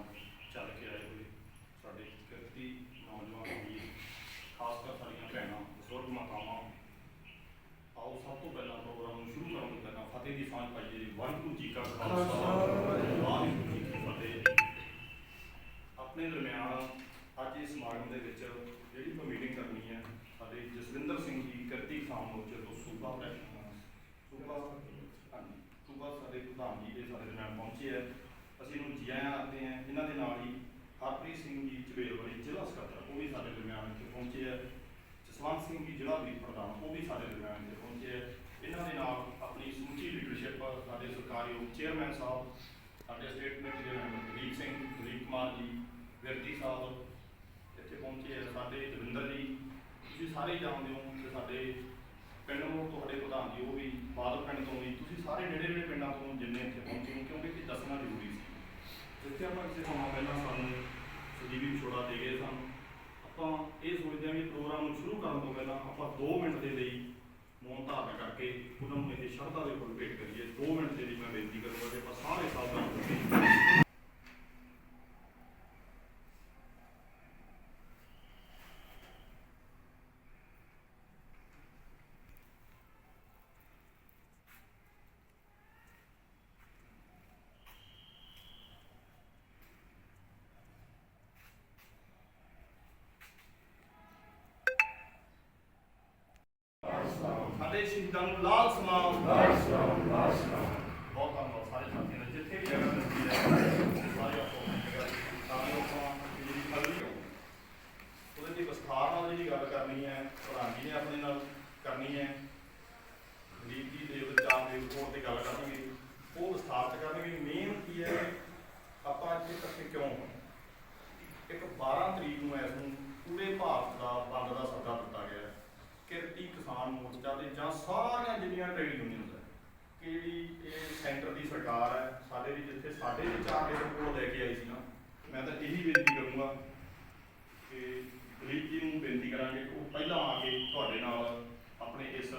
ਨਾਲ ਚੱਲ ਕੇ ਆਏ ਹੋਏ। ਸਾਡੇ ਕਿਰਤੀ ਨੌਜਵਾਨ ਵੀਰ ਖਾਸ ਕਰ ਸਾਡੀਆਂ ਭੈਣਾਂ ਬਜ਼ੁਰਗ ਮਾਤਾਵਾਂ। ਆਓ ਸਭ ਤੋਂ ਪਹਿਲਾਂ ਪ੍ਰੋਗਰਾਮ ਨੂੰ ਸ਼ੁਰੂ ਕਰਨ ਤੋਂ ਪਹਿਲਾਂ ਫਤਿਹ ਦੀ ਸਾਂਝ ਪਾਈਏ ਜੀ। ਵਾਹਿਗੁਰੂ ਜੀ ਕਾ ਖਾਲਸਾ। ਵਾਹਿਗੁਰੂ ਜੀ ਕੀ ਫਤਿਹ। ਆਪਣੇ ਦਰਮਿਆਨ ਅੱਜ ਇਸ ਸਮਾਗਮ ਦੇ ਵਿੱਚ ਜਿਹੜੀ ਮੈਂ ਮੀਟਿੰਗ ਕਰਨੀ ਹੈ ਸਾਡੇ ਜਸਵਿੰਦਰ ਸਿੰਘ ਜੀ ਕਿਰਤੀ ਖਾਨ ਮੋਰਚੇ ਤੋਂ ਸੂਬਾ ਪ੍ਰੈਸ਼ਰ ਸੂਬਾ ਹਾਂਜੀ ਸੂਬਾ ਸਾਡੇ ਪ੍ਰਧਾਨ ਜੀ ਦੇ ਸਾਡੇ ਦਰਮਿਆਨ ਪਹੁੰਚੇ ਹੈ ਅਸੀਂ ਇਹਨੂੰ ਜੀ ਆਇਆਂ ਆਖਦੇ ਹਾਂ ਇਹਨਾਂ ਦੇ ਨਾਲ ਹੀ ਹਰਪ੍ਰੀਤ ਸਿੰਘ ਜੀ ਝਵੇਲ ਵਾਲੀ ਜ਼ਿਲ੍ਹਾ ਸਕੱਤਰ ਉਹ ਵੀ ਸਾਡੇ ਦਰਮਿਆਨ ਇੱਥੇ ਪਹੁੰਚੇ ਹੈ ਜਸਵੰਤ ਸਿੰਘ ਜੀ ਜ਼ਿਲ੍ਹਾ ਵੀਰ ਪ੍ਰਧਾਨ ਉਹ ਵੀ ਸਾਡੇ ਦਰਮਿਆਨ ਇੱਥੇ ਪਹੁੰਚੇ ਹੈ ਇਹਨਾਂ ਦੇ ਨਾਲ ਆਪਣੀ ਸਮੁੱਚੀ ਲੀਡਰਸ਼ਿਪ ਸਾਡੇ ਸਰਕਾਰੀ ਚੇਅਰਮੈਨ ਸਾਹਿਬ ਸਾਡੇ ਸਟੇਟ ਕਮੇਟੀ ਦੇ ਮੈਂਬਰ ਦਲੀਪ ਸਿੰਘ ਦਲੀਪ ਕੁਮਾਰ ਜੀ ਵਿਰਤੀ ਸਾਹਿਬ ਇੱਥੇ ਪਹੁੰਚੇ ਹੈ ਸਾਡੇ ਦਵਿੰਦਰ ਜੀ ਤੁਸੀਂ ਸਾਰੇ ਜਾਣਦੇ ਹੋ ਕਿ ਸਾਡੇ ਪਿੰਡ ਨੂੰ ਤੁਹਾਡੇ ਪ੍ਰਧਾਨ ਜੀ, ਉਹ ਵੀ ਬਾਦਲ ਪਿੰਡ ਤੋਂ ਵੀ, ਤੁਸੀਂ ਸਾਰੇ ਨੇੜੇ ਨੇੜੇ ਪਿੰਡਾਂ ਤੋਂ ਜਿੰਨੇ ਇੱਥੇ ਪਹੁੰਚੇ ਹੋ, ਕਿਉਂਕਿ ਇਹ ਦੱਸਣਾ ਜ਼ਰੂਰੀ ਸੀ। ਜਿੱਥੇ ਆਪਾਂ ਕਿਸੇ ਸਮਾਂ ਪਹਿਲਾਂ ਸਾਨੂੰ ਸਜੀਵੀ ਵਿਛੋੜਾ ਦੇ ਗਏ ਸਨ, ਆਪਾਂ ਇਹ ਸੋਚਦੇ ਹਾਂ ਵੀ ਪ੍ਰੋਗਰਾਮ ਨੂੰ ਸ਼ੁਰੂ ਕਰਨ ਤੋਂ ਪਹਿਲਾਂ ਆਪਾਂ 2 ਮਿੰਟ ਦੇ ਲਈ ਮੌਨ ਧਾਰਨ ਕਰਕੇ ਉਹਨਾਂ ਨੂੰ ਇਹ ਸ਼ਰਧਾ ਦੇ ਫੁੱਲ ਭੇਟ ਕਰੀਏ। 2 ਮਿੰਟ ਦੇ ਲਈ ਮੈਂ ਬੇਨਤੀ ਕਰੂੰਗਾ ਕਿ ਆਪਾਂ ਸਾਰੇ ਸਾਵਧਾਨ ਕਰੀਏ ਸਾਡੇ ਸ਼ਹੀਦਾਂ ਨੂੰ ਲਾਲ ਸਲਾਮ ਬਹੁਤ ਧੰਨਵਾਦ ਸਾਰੇ ਸਾਥੀਆਂ ਦਾ ਜਿੱਥੇ ਵੀ ਜਗ੍ਹਾ ਮਿਲਦੀ ਹੈ ਸਾਰੇ ਆਪੋ ਆਪਣੀ ਜਗ੍ਹਾ ਤਾਂ ਜੋ ਆਪਾਂ ਜਿਹੜੀ ਫਲਦੀ ਉਹਦੇ ਦੀ ਵਿਸਥਾਰ ਨਾਲ ਜਿਹੜੀ ਗੱਲ ਕਰਨੀ ਹੈ ਪ੍ਰਧਾਨ ਨੇ ਆਪਣੇ ਨਾਲ ਕਰਨੀ ਹੈ। ਗਰੀਬ ਜੀ ਦੇ ਵਿਚਾਰ ਦੇ ਉੱਪਰ ਤੇ ਗੱਲ ਕਰਨਗੇ। ਉਹ ਵਿਸਥਾਰ ਚ ਕਰਨਗੇ। ਮੇਨ ਕੀ ਹੈ ਆਪਾਂ ਇੱਥੇ ਇਕੱਠੇ ਕਿਉਂ ਇੱਕ 12 ਤਰੀਕ ਨੂੰ ਇਸ ਨੂੰ ਪੂਰੇ ਭਾਰਤ ਦਾ ਬੰਦ ਦਾ ਸੱਦਾ ਦਿੱਤਾ ਗਿਆ ਹੈ ਕਿਰਤੀ ਕਿਸਾਨ ਮੋਰਚਾ ਦੇ ਜਾਂ ਸਾਰੀਆਂ ਜਿੰਨੀਆਂ ਟ੍ਰੇਡ ਯੂਨੀਅਨਸ ਹੈ ਕਿ ਜਿਹੜੀ ਇਹ ਸੈਂਟਰ ਦੀ ਸਰਕਾਰ ਹੈ ਸਾਡੇ ਵੀ ਜਿੱਥੇ ਸਾਡੇ ਵੀ ਚਾਰ ਦੇ ਕੋਲ ਲੈ ਕੇ ਆਈ ਸੀ ਨਾ। ਮੈਂ ਤਾਂ ਇਹੀ ਬੇਨਤੀ ਕਰੂੰਗਾ ਕਿ ਦਲੀਪ ਜੀ ਨੂੰ ਬੇਨਤੀ ਕਰਾਂਗੇ ਕਿ ਉਹ ਪਹਿਲਾਂ ਆ ਕੇ ਤੁਹਾਡੇ ਨਾਲ ਆਪਣੇ ਇਸ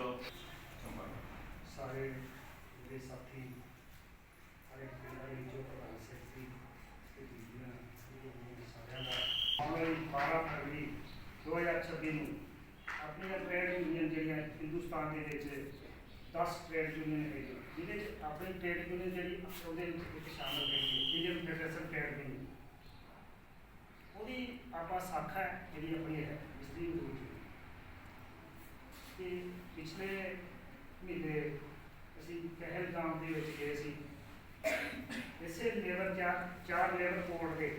ਸਾਰੇ ਮੇਰੇ ਸਾਥੀ, ਸਾਰੇ ਪਿੰਡਾਂ ਵਿੱਚੋਂ ਪ੍ਰਧਾਨ ਸੈਕਟਰੀ ਤੇ ਬੀਬੀਆਂ ਇਹ ਸਾਰਿਆਂ ਦਾ, ਆਉਣ 12 ਫਰਵਰੀ 2026 ਨੂੰ ਆਪਣੀਆਂ ਟ੍ਰੇਡ ਯੂਨੀਅਨ ਜਿਹੜੀਆਂ ਹਿੰਦੁਸਤਾਨ ਦੇ ਵਿੱਚ 10 ਟ੍ਰੇਡ ਯੂਨੀਅਨ ਹੈਗੀਆਂ ਜਿਹਦੇ ਵਿੱਚ ਆਪਣੀ ਟ੍ਰੇਡ ਯੂਨੀਅਨ ਜਿਹੜੀ ਉਹਦੇ ਵਿੱਚ ਇੱਕ ਸ਼ਾਮਲ ਹੈਗੀ ਇੰਡੀਅਨ ਫੈਡਰੇਸ਼ਨ ਟ੍ਰੇਡ ਯੂਨੀਅਨ ਉਹਦੀ ਆਪਾਂ ਸਾਖਾ ਹੈ, ਜਿਹੜੀ ਆਪਣੀ ਹੈ ਇਸ ਦੀ ਹੋਈ ਪਿਛਲੇ ਮਹੀਨੇ ਅਸੀਂ ਪਹਿਲਗਾਮ ਦੇ ਵਿੱਚ ਗਏ ਸੀ। ਇਸੇ ਲੇਬਰ ਚਾਰ ਚਾਰ ਲੇਬਰ ਕੋਡ ਦੇ।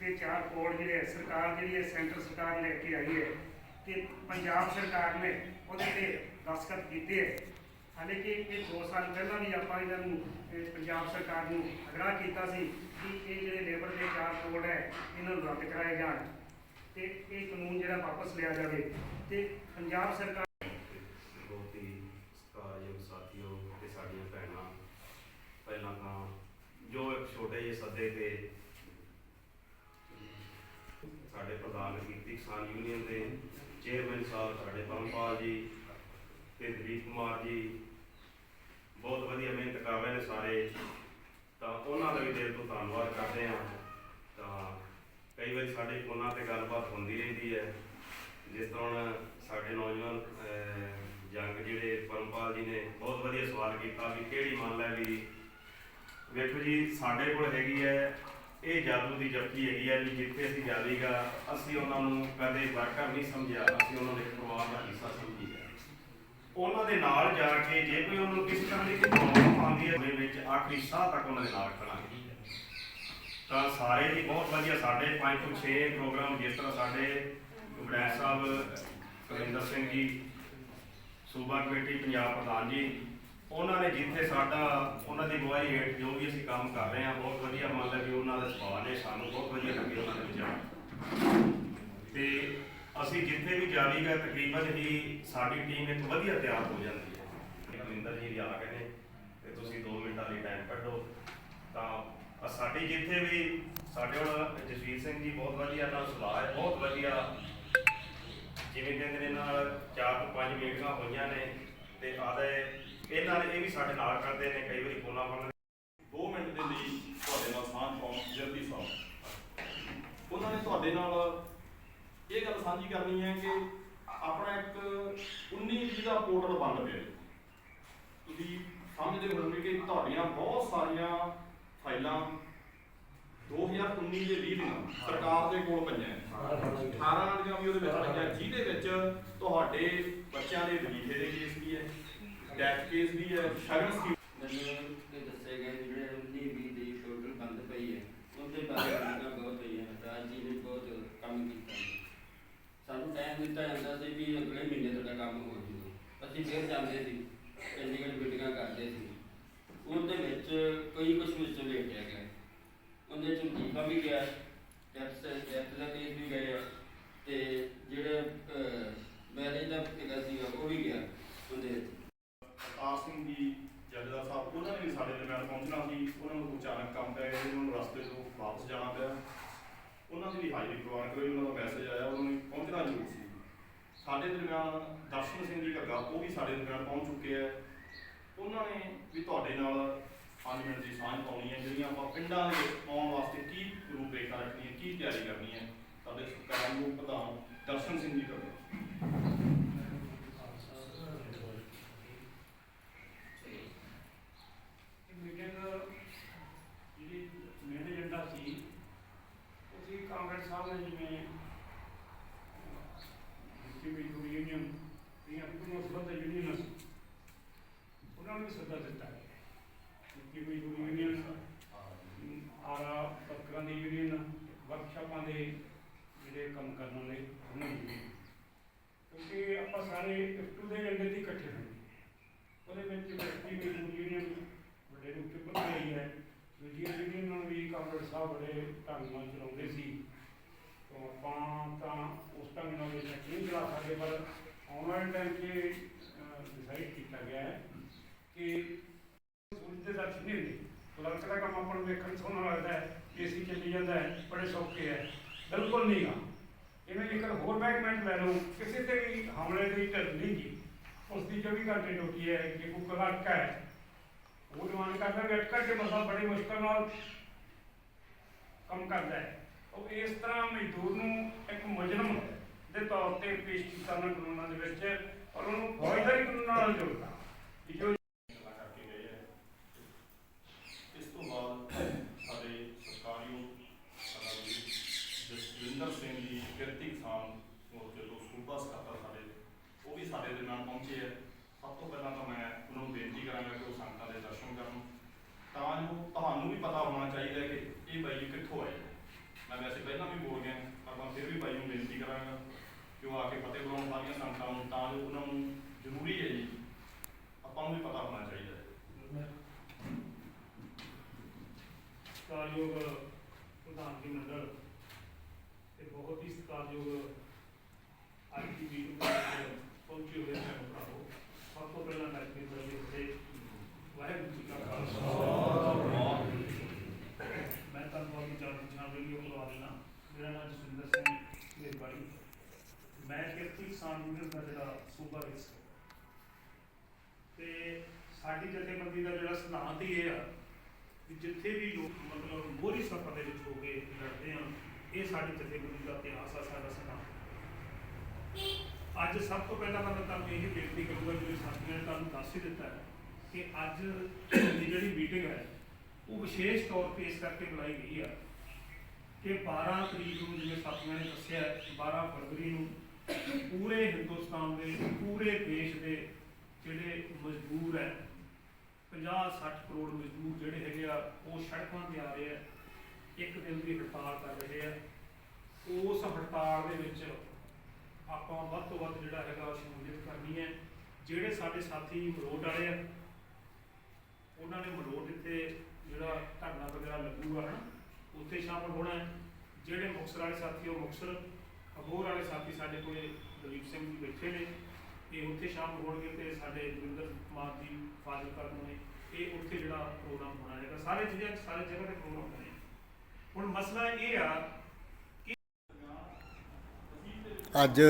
ਤੇ ਚਾਰ ਕੋਡ ਜਿਹੜੇ ਸਰਕਾਰ ਜਿਹੜੀ ਹੈ, ਸੈਂਟਰ ਸਰਕਾਰ ਲੈ ਕੇ ਆਈ ਹੈ। ਕਿ ਪੰਜਾਬ ਸਰਕਾਰ ਨੇ ਉਹਦੇ ਤੇ ਦਸਤਖਤ ਕੀਤੇ ਹੈ ਹਾਲਾਂਕਿ ਇਹ 2 ਸਾਲ ਪਹਿਲਾਂ ਵੀ ਆਪਾਂ ਇਹਨਾਂ ਨੂੰ ਪੰਜਾਬ ਸਰਕਾਰ ਨੂੰ ਅਗਰਾ ਕੀਤਾ ਸੀ ਕਿ ਇਹ ਜਿਹੜੇ ਲੇਬਰ ਦੇ ਚਾਰ ਕੋਡ ਹੈ, ਇਹਨਾਂ ਨੂੰ ਰੱਦ ਕਰਾਏ ਜਾਣ ਤੇ ਇਹ ਕਾਨੂੰਨ ਜਿਹੜਾ ਵਾਪਸ ਲਿਆ ਜਾਵੇ ਤੇ ਪੰਜਾਬ ਸਰਕਾਰ ਬਹੁਤ ਹੀ ਸਤਿਕਾਰਯੋਗ ਸਾਥੀਓ ਤੇ ਸਾਡੀਆਂ ਭੈਣਾਂ, ਪਹਿਲਾਂ ਤਾਂ ਜੋ ਇੱਕ ਛੋਟੇ ਜਿਹੇ ਸੱਦੇ ਤੇ ਸਾਡੇ ਪ੍ਰਧਾਨ ਕੀਤੀ ਕਿਸਾਨ ਯੂਨੀਅਨ ਦੇ ਚੇਅਰਮੈਨ ਸਾਹਿਬ ਸਾਡੇ ਪਰਮਪਾਲ ਜੀ ਤੇ ਦਲੀਪ ਕੁਮਾਰ ਜੀ ਬਹੁਤ ਵਧੀਆ ਮਿਹਨਤ ਕਰ ਰਹੇ ਨੇ ਸਾਰੇ। ਤਾਂ ਉਹਨਾਂ ਦਾ ਵੀ ਦਿਲ ਤੋਂ ਧੰਨਵਾਦ ਕਰਦੇ ਹਾਂ। ਤਾਂ ਕਈ ਵਾਰੀ ਸਾਡੇ ਫੋਨਾਂ ਤੇ ਗੱਲਬਾਤ ਹੁੰਦੀ ਰਹਿੰਦੀ ਹੈ। ਜਿਸ ਤਰ੍ਹਾਂ ਸਾਡੇ ਨੌਜਵਾਨ ਅਹ, ਜੰਗ ਜਿਹੜੇ ਪਰਮਪਾਲ ਜੀ ਨੇ ਬਹੁਤ ਵਧੀਆ ਸਵਾਲ ਕੀਤਾ ਵੀ ਕਿਹੜੀ ਮੰਨ ਲੈ ਵੀ ਵੇਖੋ ਜੀ ਸਾਡੇ ਕੋਲ ਹੈਗੀ ਹੈ ਇਹ ਜਾਦੂ ਦੀ ਜਪਤੀ ਹੈਗੀ ਹੈ ਵੀ ਜਿੱਥੇ ਅਸੀਂ ਜਾਵੇਗਾ, ਅਸੀਂ ਉਹਨਾਂ ਨੂੰ ਕਦੇ ਵਰਕਰ ਨਹੀਂ ਸਮਝਿਆ, ਅਸੀਂ ਉਹਨਾਂ ਦੇ ਪਰਿਵਾਰ ਦਾ ਹਿੱਸਾ ਸਮਝੀਦਾ ਉਹਨਾਂ ਦੇ ਨਾਲ ਜਾ ਕੇ ਜੇ ਕੋਈ ਉਹਨੂੰ ਕਿਸ ਤਰ੍ਹਾਂ ਦੀ ਕੋਈ ਪ੍ਰੋਬਲਮ ਆਉਂਦੀ ਹੈ, ਉਹਦੇ ਵਿੱਚ ਆਖਰੀ ਸਾਹ ਤੱਕ ਉਹਨਾਂ ਦੇ ਨਾਲ ਖੜਾਂਗੇ। ਤਾਂ ਸਾਰੇ ਹੀ ਬਹੁਤ ਵਧੀਆ, ਸਾਡੇ 5 ਤੋਂ 6 ਪ੍ਰੋਗਰਾਮ ਜਿਸ ਤਰ੍ਹਾਂ ਸਾਡੇ ਵਡੈਰ ਸਾਹਿਬ, ਸੁਰਿੰਦਰ ਸਿੰਘ ਜੀ, ਸੂਬਾ ਕਮੇਟੀ, ਪੰਜਾਬ ਪ੍ਰਧਾਨ ਜੀ ਉਹਨਾਂ ਨੇ ਜਿੱਥੇ ਸਾਡਾ, ਉਹਨਾਂ ਦੀ ਅਗਵਾਈ ਹੇਠ ਜੋ ਵੀ ਅਸੀਂ ਕੰਮ ਕਰ ਰਹੇ ਹਾਂ, ਬਹੁਤ ਵਧੀਆ ਮੰਨ ਲਿਆ ਵੀ ਉਹਨਾਂ ਦਾ ਸੁਭਾਅ ਨੇ ਸਾਨੂੰ ਬਹੁਤ ਵਧੀਆ ਲੱਗੇ ਉਹਨਾਂ ਦੇ ਵਿਚਾਰ। ਤੇ ਅਸੀਂ ਜਿੱਥੇ ਵੀ ਜਾਵੀਗਾ ਤਕਰੀਬਨ ਹੀ ਸਾਡੀ ਟੀਮ ਇੱਕ ਵਧੀਆ ਤਿਆਰ ਹੋ ਜਾਂਦੀ ਹੈ। ਅਮਿੰਦਰ ਜੀ ਵੀ ਆ ਗਏ ਨੇ, ਤੇ ਤੁਸੀਂ 2 ਮਿੰਟਾਂ ਲਈ ਟਾਈਮ ਕੱਢੋ। ਤਾਂ ਸਾਡੀ ਜਿੱਥੇ ਵੀ, ਸਾਡੇ ਹੁਣ ਜਸਵੀਰ ਸਿੰਘ ਜੀ ਬਹੁਤ ਵਧੀਆ ਨਾਲ ਸੁਭਾਅ ਹੈ, ਬਹੁਤ ਵਧੀਆ। ਜਿਵੇਂ ਕਹਿੰਦੇ ਨੇ ਨਾਲ ਚਾਰ ਤੋਂ ਪੰਜ ਮੀਟਿੰਗਾਂ ਹੋਈਆਂ ਨੇ, ਤੇ ਆਦੇ ਇਹਨਾਂ ਨੇ ਇਹ ਵੀ ਸਾਡੇ ਨਾਲ ਕਰਦੇ ਨੇ, ਕਈ ਵਾਰੀ ਫੋਨਾਂ ਫੋਨਾਂ 2 ਮਿੰਟ ਦੇ ਲਈ ਤੁਹਾਡੇ ਨਾਲ ਸਾਂਝ ਪਾਉਣ ਤੁਹਾਡੇ ਨਾਲ ਇਹ ਗੱਲ ਸਾਂਝੀ ਕਰਨੀ ਹੈ ਕਿ ਆਪਣਾ ਇੱਕ 19 20 ਦਾ ਪੋਰਟਲ ਬੰਦ ਪਿਆ ਤੁਸੀਂ ਸਮਝਦੇ ਹੋਵੋਗੇ ਕਿ ਤੁਹਾਡੀਆਂ ਬਹੁਤ ਸਾਰੀਆਂ ਫਾਈਲਾਂ 2019 ਦੇ 20 ਦੀਆਂ ਸਰਕਾਰ ਦੇ ਕੋਲ ਪਈਆਂ ਹੈ। 18 ਦੀਆਂ ਵੀ ਉਹਦੇ ਵਿੱਚ ਪਈਆਂ ਜਿਹਦੇ ਵਿੱਚ ਤੁਹਾਡੇ ਬੱਚਿਆਂ ਦੇ ਵਜੀਫੇ ਦੇ ਕੇਸ ਵੀ ਹੈ। ਡੈਥ ਕੇਸ ਵੀ ਹੈ ਸ਼ਗਨ ਸਕੀਮ ਮੈਨੂੰ ਤੇ ਦੱਸੇ ਗਏ ਜਿਹੜੇ 19 20 ਦੀ ਟੋਟਲ ਬੰਦ ਪਈ ਹੈ, ਉਹਦੇ ਬਾਰੇ ਗੱਲਾਂ ਬਹੁਤ ਹੋਈਆਂ ਰਾਜ ਜੀ ਨੇ ਬਹੁਤ ਕੰਮ ਕੀਤਾ ਹੈ। ਸਾਨੂੰ ਟਾਈਮ ਦਿੱਤਾ ਜਾਂਦਾ ਸੀ ਵੀ ਅਗਲੇ ਮਹੀਨੇ ਤੁਹਾਡਾ ਕੰਮ ਹੋ ਜੂਗਾ ਅਸੀਂ ਫਿਰ ਜਾਂਦੇ ਸੀ, ਚੰਡੀਗੜ੍ਹ ਮੀਟਿੰਗਾਂ ਕਰਦੇ ਸੀ। ਉਹਦੇ ਵਿੱਚ ਕਈ ਕੁਛ ਵਿੱਚ ਲੇਟਿਆ ਗਿਆ। ਉਹਦੇ ਚ ਵਜੀਫਾ ਵੀ ਗਿਆ ਟੈਕਸ ਟੈਕਸ ਦਾ ਕੇਸ ਵੀ ਗਿਆ ਤੇ ਜਿਹੜੇ ਮੈਰਿਜ ਦਾ ਹੈਗਾ ਸੀਗਾ, ਉਹ ਵੀ ਗਿਆ ਉਹਦੇ ਵਿੱਚ ਅਵਤਾਰ ਸਿੰਘ ਜੀ ਜੱਜਦਾ ਸਾਹਿਬ ਉਹਨਾਂ ਨੇ ਵੀ ਸਾਡੇ ਦਰਮਿਆਨ ਪਹੁੰਚਣਾ ਸੀ ਉਹਨਾਂ ਨੂੰ ਅਚਾਨਕ ਕੰਮ ਪੈ ਗਿਆ ਜੀ, ਉਹਨਾਂ ਨੂੰ ਰਸਤੇ ਤੋਂ ਵਾਪਸ ਜਾਣਾ ਪਿਆ ਉਹਨਾਂ ਦੀ ਹਾਜ਼ਰੀ ਪ੍ਰਵਾਨ ਕਰੋ ਉਹਨਾਂ ਦਾ ਮੈਸੇਜ ਆਇਆ, ਉਹਨਾਂ ਨੂੰ ਪਹੁੰਚਣਾ ਜ਼ਰੂਰ ਸੀ। ਸਾਡੇ ਦਰਮਿਆਨ ਦਰਸ਼ਨ ਸਿੰਘ ਜੀ ਘੱਗਾ, ਉਹ ਵੀ ਸਾਡੇ ਦਰਮਿਆਨ ਪਹੁੰਚ ਚੁੱਕੇ ਹੈ ਉਹਨਾਂ ਨੇ ਵੀ ਤੁਹਾਡੇ ਨਾਲ 5 ਮਿੰਟ ਦੀ ਸਾਂਝ ਪਾਉਣੀ ਹੈ ਜਿਹੜੀਆਂ ਆਪਾਂ ਪਿੰਡਾਂ ਦੇ ਵਿੱਚ ਆਉਣ ਵਾਸਤੇ ਕੀ ਰੂਪਰੇਖਾ ਰੱਖਣੀ ਹੈ ਕੀ ਤਿਆਰੀ ਕਰਨੀ ਹੈ ਸਾਡੇ ਸਰਕਾਰ ਨੂੰ ਪ੍ਰਧਾਨ ਦਰਸ਼ਨ ਸਿੰਘ ਜੀ ਘੱਗਾ ਇਹ ਮੀਟਿੰਗ ਜਿਹੜੀ ਮੇਨ ਏਜੰਡਾ ਸੀ ਉਹ ਸੀ ਕਾਂਗਰਸ ਸਾਹਿਬ ਨੇ ਜਿਵੇਂ ਜਿਵੇਂ ਯੂਨੀਅਨ ਦੀਆਂ ਕੋਈ ਸੰਬੰਧ ਯੂਨੀਅਨ ਸੀ ਉਹਨਾਂ ਨੂੰ ਵੀ ਸੱਦਾ ਦਿੱਤਾ ਹੈ ਜਿਵੇਂ ਯੂਨੀਅਨ ਆਰਾ ਵਰਕਰਾਂ ਦੀ ਯੂਨੀਅਨ ਵਰਕਸ਼ਾਪਾਂ ਦੇ ਜਿਹੜੇ ਕੰਮ ਕਰਨ ਵਾਲੇ ਉਹਨਾਂ ਦੀ union। ਕਿਉਂਕਿ ਆਪਾਂ ਸਾਰੇ ਇਫਟੂ ਦੇ ਏਜੰਡੇ ਤੇ ਇਕੱਠੇ ਹੋਏ ਉਹਦੇ ਵਿੱਚ ਵਿਅਕਤੀ ਮਜ਼ਦੂਰ ਯੂਨੀਅਨ ਵੱਡੇ ਰੂਪ ਚ ਪਤਾ ਰਹੀ ਹੈ। ਦੂਜੀਆਂ ਯੂਨੀਅਨ ਨੂੰ ਵੀ ਕਾਂਗਰਸ ਸਾਹਿਬ ਬੜੇ ਢੰਗ ਨਾਲ ਚਲਾਉਂਦੇ ਸੀ। ਤੋਂ ਆਪਾਂ ਤਾਂ ਉਸ ਢੰਗ ਨਾਲ ਇਹ ਨਹੀਂ ਚਲਾ ਸਕਦੇ, ਪਰ ਆਉਣ ਵਾਲੇ ਟਾਈਮ 'ਚ ਡਿਸਾਈਡ ਕੀਤਾ ਗਿਆ ਹੈ ਕਿ ਸੂਰਜ ਦੇ ਦਰਸ਼ਨ ਨਹੀਂ ਹੁੰਦੇ? ਕਲਰਕ ਦਾ ਕੰਮ ਆਪਾਂ ਨੂੰ ਵੇਖਣ ਸੋਹਣਾ ਲੱਗਦਾ ਹੈ, ਏਸੀ ਚੱਲੀ ਜਾਂਦਾ ਹੈ, ਬੜੇ ਸੌਖੇ ਹੈ। ਬਿਲਕੁਲ ਨਹੀਂ ਗਾ। ਇਵੇਂ ਜੇਕਰ ਹੋਰ ਮਹਿਕਮੇ ਲੈ ਲਓ ਕਿਸੇ ਤੇ ਵੀ ਹਮਲੇ ਦੀ ਢਿੱਲ ਨਹੀਂ ਗੀ। ਉਸ ਦੀ 24 ਘੰਟੇ ਡਿਊਟੀ ਹੈ ਕਿ ਕੋਈ ਕਲਰਕ ਹੈ, ਉਹ ਜਵਾਨ ਕਰਦਾ ਕਿ ਅਟਕਰ ਕੇ ਬੰਦਾ ਬੜੀ ਮੁਸ਼ਕਲ ਨਾਲ ਕੰਮ ਕਰਦਾ ਹੈ। ਉਹ ਇਸ ਤਰ੍ਹਾਂ ਮਜ਼ਦੂਰ ਨੂੰ ਇੱਕ ਮੁਜਰਮ ਦੇ ਤੌਰ ਤੇ ਪੇਸ਼ ਕੀਤਾ ਨਾ ਕਾਨੂੰਨਾਂ ਦੇ ਵਿੱਚ, ਔਰ ਉਹਨੂੰ ਫੌਜਦਾਰੀ ਕਾਨੂੰਨਾਂ ਨਾਲ ਜੋੜਦਾ ਜੋ ਗੱਲਾਂ ਕਰਕੇ ਗਏ ਹੈ ਇਸ ਤੋਂ ਬਾਅਦ ਸਾਡੇ ਸਰਕਾਰੀ ਸਾਡਾ ਵੀਰ ਜਸਵਿੰਦਰ ਸਿੰਘ ਜੀ ਕਿਰਤੀ ਕਿਸਾਨ ਮੋਰਚੇ ਤੋਂ ਸੂਬਾ ਸਕੱਤਰ ਸਾਡੇ ਉਹ ਵੀ ਸਾਡੇ ਦੇ ਨਾਲ ਪਹੁੰਚੇ ਹੈ ਸਭ ਤੋਂ ਪਹਿਲਾਂ ਤਾਂ ਮੈਂ ਉਹਨਾਂ ਨੂੰ ਬੇਨਤੀ ਕਰਾਂਗਾ ਕਿ ਉਹ ਸੰਗਤਾਂ ਦੇ ਦਰਸ਼ਨ ਕਰਨ ਤਾਂ ਜੋ ਤੁਹਾਨੂੰ ਵੀ ਪਤਾ ਹੋਣਾ ਚਾਹੀਦਾ ਹੈ ਕਿ ਇਹ ਬਾਈ ਜੀ ਕਿੱਥੋਂ ਆਏ ਹੈ। ਮੈਂ ਵੈਸੇ ਪਹਿਲਾਂ ਵੀ ਬੋਲ ਗਿਆ, ਪਰ ਮੈਂ ਫਿਰ ਵੀ ਬਾਈ ਨੂੰ ਬੇਨਤੀ ਕਰਾਂਗਾ ਕਿ ਉਹ ਆ ਕੇ ਫਤਿਹ ਬੁਲਾਉਣ ਸਾਰੀਆਂ ਸੰਗਤਾਂ ਨੂੰ, ਤਾਂ ਜੋ ਉਹਨਾਂ ਨੂੰ ਜ਼ਰੂਰੀ ਹੈ ਜੀ। ਆਪਾਂ ਨੂੰ ਵੀ ਪਤਾ ਹੋਣਾ ਚਾਹੀਦਾ ਹੈ। ਸਤਿਕਾਰਯੋਗ ਪ੍ਰਧਾਨ ਜੀ ਮੰਡਲ ਤੇ ਬਹੁਤ ਹੀ ਸਤਿਕਾਰਯੋਗ ਅੱਜ ਦੀ ਮੀਟਿੰਗ ਦੇ ਵਿੱਚ ਪਹੁੰਚੇ ਹੋਏ ਭੈਣ ਭਰਾਵੋ। ਸਭ ਤੋਂ ਪਹਿਲਾਂ ਮੈਂ ਆਪਣੇ ਬੜੇ ਤੇ ਵਾਹਿਗੁਰੂ ਜੀ ਕਾ ਖਾਲਸਾ ਮੈਂ ਤਾਂ ਬਹੁਤ ਜਾਣ ਪਛਾਣ ਲਈ ਉਹ ਦੇਣਾ ਮੇਰਾ ਨਾਮ ਜਸਵਿੰਦਰ ਸਿੰਘ ਮੇਰਵਾੜੀ ਮੈਂ ਕਿਰਤੀ ਕਿਸਾਨ ਯੂਨੀਅਨ ਦਾ ਜਿਹੜਾ ਸੂਬਾ ਵਿੱਚ ਤੇ ਸਾਡੀ ਜਥੇਬੰਦੀ ਦਾ ਜਿਹੜਾ ਸਿਧਾਂਤ ਹੀ ਇਹ ਆ ਕਿ ਜਿੱਥੇ ਵੀ ਲੋਕ ਮਤਲਬ ਮੋਹਰੀ ਸਫਰ ਦੇ ਵਿੱਚ ਹੋ ਕੇ ਲੜਦੇ ਆ ਇਹ ਸਾਡੀ ਜਥੇਬੰਦੀ ਦਾ ਇਤਿਹਾਸ ਆ, ਸਾਡਾ ਸਿਧਾਂਤ। ਅੱਜ ਸਭ ਤੋਂ ਪਹਿਲਾਂ ਮੈਂ ਤੁਹਾਨੂੰ ਇਹ ਬੇਨਤੀ ਕਰੂੰਗਾ ਜਿਹੜੇ ਸਾਥੀਆਂ ਨੇ ਤੁਹਾਨੂੰ ਦੱਸ ਹੀ ਦਿੱਤਾ ਹੈ ਕਿ ਅੱਜ ਦੀ ਜਿਹੜੀ ਮੀਟਿੰਗ ਹੈ ਉਹ ਵਿਸ਼ੇਸ਼ ਤੌਰ ਤੇ ਇਸ ਕਰਕੇ ਬੁਲਾਈ ਗਈ ਆ ਕਿ 12 ਤਰੀਕ ਨੂੰ ਜਿਵੇਂ ਸਾਥੀਆਂ ਨੇ ਦੱਸਿਆ ਹੈ, 12 ਫਰਵਰੀ ਨੂੰ ਪੂਰੇ ਹਿੰਦੁਸਤਾਨ ਦੇ ਪੂਰੇ ਦੇਸ਼ ਦੇ ਜਿਹੜੇ ਮਜ਼ਦੂਰ ਹੈ 50 60 ਕਰੋੜ ਮਜ਼ਦੂਰ ਜਿਹੜੇ ਹੈਗੇ ਆ ਉਹ ਸੜਕਾਂ ਤੇ ਆ ਰਹੇ ਆ ਇੱਕ ਦਿਨ ਦੀ ਹੜਤਾਲ ਕਰ ਰਹੇ ਆ। ਉਸ ਹੜਤਾਲ ਦੇ ਵਿੱਚ ਆਪਾਂ ਵੱਧ ਤੋਂ ਵੱਧ ਜਿਹੜਾ ਹੈਗਾ ਸ਼ਮੂਲੀਅਤ ਕਰਨੀ ਹੈ। ਜਿਹੜੇ ਸਾਡੇ ਸਾਥੀ ਮਰੋੜ ਵਾਲੇ ਆ ਉਹਨਾਂ ਨੇ ਮਲੋਟ ਇੱਥੇ ਜਿਹੜਾ ਧਰਨਾ ਵਗੈਰਾ ਲੱਗੂਗਾ, ਹਨਾ, ਉੱਥੇ ਸ਼ਾਮਲ ਹੋਣਾ ਹੈ। ਜਿਹੜੇ ਮੁਕਤਸਰ ਵਾਲੇ ਸਾਥੀ, ਉਹ ਮੁਕਤਸਰ, ਅਬੋਹਰ ਵਾਲੇ ਸਾਥੀ ਸਾਡੇ ਕੋਲੇ ਦਲੀਪ ਸਿੰਘ ਜੀ ਬੈਠੇ ਨੇ। ਇਹ ਉੱਥੇ ਸ਼ਾਮਲ ਹੋਣਗੇ ਤੇ ਸਾਡੇ ਗੁਰਿੰਦਰ ਕੁਮਾਰ ਜੀ ਫਾਜ਼ਿਲਕਾ ਤੋਂ ਨੇ। ਇਹ ਉੱਥੇ ਜਿਹੜਾ ਪ੍ਰੋਗਰਾਮ ਹੋਣਾ ਹੈਗਾ। ਸਾਰੇ ਜ਼ਿਲ੍ਹਿਆਂ ਸਾਰੇ ਜਗ੍ਹਾ ਤੇ ਪ੍ਰੋਗਰਾਮ ਹੋਣੇ ਆ। ਹੁਣ ਮਸਲਾ ਇਹ ਆ ਅੱਜ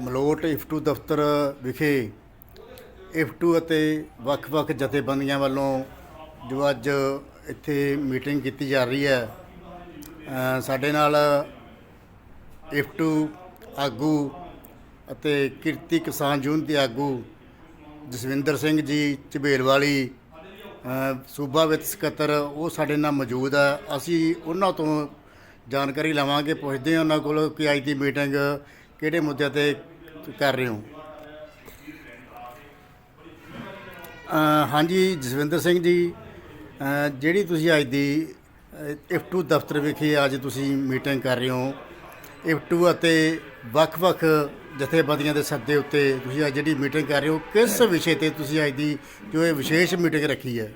ਮਲੋਟ ਇਫਟੂ ਦਫ਼ਤਰ ਵਿਖੇ ਇਫਟੂ ਅਤੇ ਵੱਖ-ਵੱਖ ਜਥੇਬੰਦੀਆਂ ਵੱਲੋਂ ਜੋ ਅੱਜ ਇੱਥੇ ਮੀਟਿੰਗ ਕੀਤੀ ਜਾ ਰਹੀ ਹੈ ਸਾਡੇ ਨਾਲ ਇਫਟੂ ਆਗੂ ਅਤੇ ਕਿਰਤੀ ਕਿਸਾਨ ਯੂਨੀਅਨ ਦੇ ਆਗੂ ਜਸਵਿੰਦਰ ਸਿੰਘ ਜੀ ਝਬੇਲ ਵਾਲੀ ਸੂਬਾ ਵਿੱਤ ਸਕੱਤਰ, ਉਹ ਸਾਡੇ ਨਾਲ ਮੌਜੂਦ ਹੈ ਅਸੀਂ ਉਹਨਾਂ ਤੋਂ ਜਾਣਕਾਰੀ ਲਵਾਂਗੇ, ਪੁੱਛਦੇ ਹਾਂ ਉਹਨਾਂ ਕੋਲ ਕਿ ਅੱਜ ਦੀ ਮੀਟਿੰਗ ਕਿਹੜੇ ਮੁੱਦਿਆਂ ਤੇ ਕਰ ਰਹੇ ਹੋ? ਹਾਂਜੀ, ਜਸਵਿੰਦਰ ਸਿੰਘ ਜੀ ਜਿਹੜੀ ਤੁਸੀਂ ਅੱਜ ਦੀ ਇਫਟੂ ਦਫ਼ਤਰ ਵਿਖੇ ਅੱਜ ਤੁਸੀਂ ਮੀਟਿੰਗ ਕਰ ਰਹੇ ਹੋ ਇਫਟੂ ਅਤੇ ਵੱਖ-ਵੱਖ ਜਥੇਬੰਦੀਆਂ ਦੇ ਸੱਦੇ ਉੱਤੇ ਤੁਸੀਂ ਅੱਜ ਜਿਹੜੀ ਮੀਟਿੰਗ ਕਰ ਰਹੇ ਹੋ, ਕਿਸ ਵਿਸ਼ੇ ਤੇ ਤੁਸੀਂ ਅੱਜ ਦੀ ਜੋ ਇਹ ਵਿਸ਼ੇਸ਼ ਮੀਟਿੰਗ ਰੱਖੀ ਹੈ?